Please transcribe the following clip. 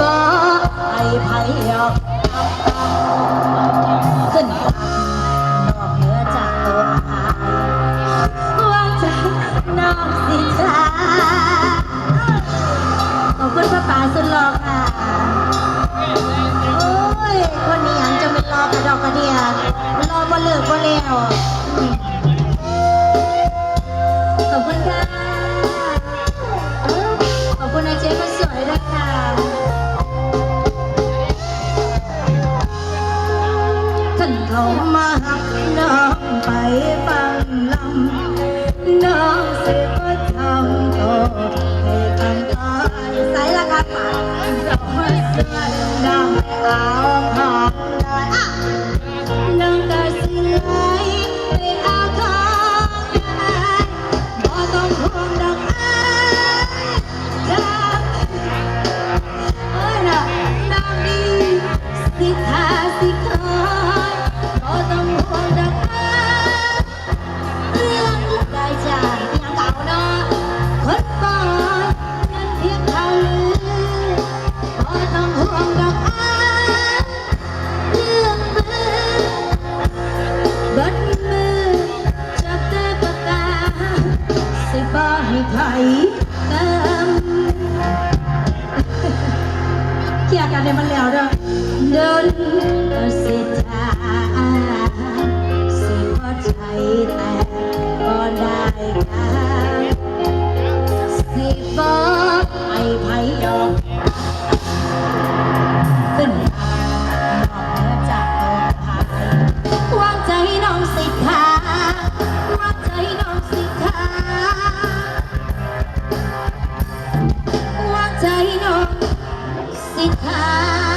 ต่อไอ้ไผ่ยอกขึ้นนอกเหนือจากตัวอายวงใจะนอกสีจ้าขอบคุณพระป่าสุดหล่อค่ะ โอ้ย คนนี้ยังจะไม่รอกระดอกกระเดียรอบ่เลิกบ่เล้วขอบคุณค่ะ สวยด้วยค่ะท่านเขามาหักน้องไปฟังลำน้องสิบ่ทำโตให้กันตายใส่ละค่ะป่าดอกไม้เสื้อดำไม่เอาห สิบ่ให้ไผเติมเคลียร์กันในมันแล้วเด้อเดินสิทาสิพอใจแต่ก็ได้กันสิบอกไอ้ไผดอก สิทธา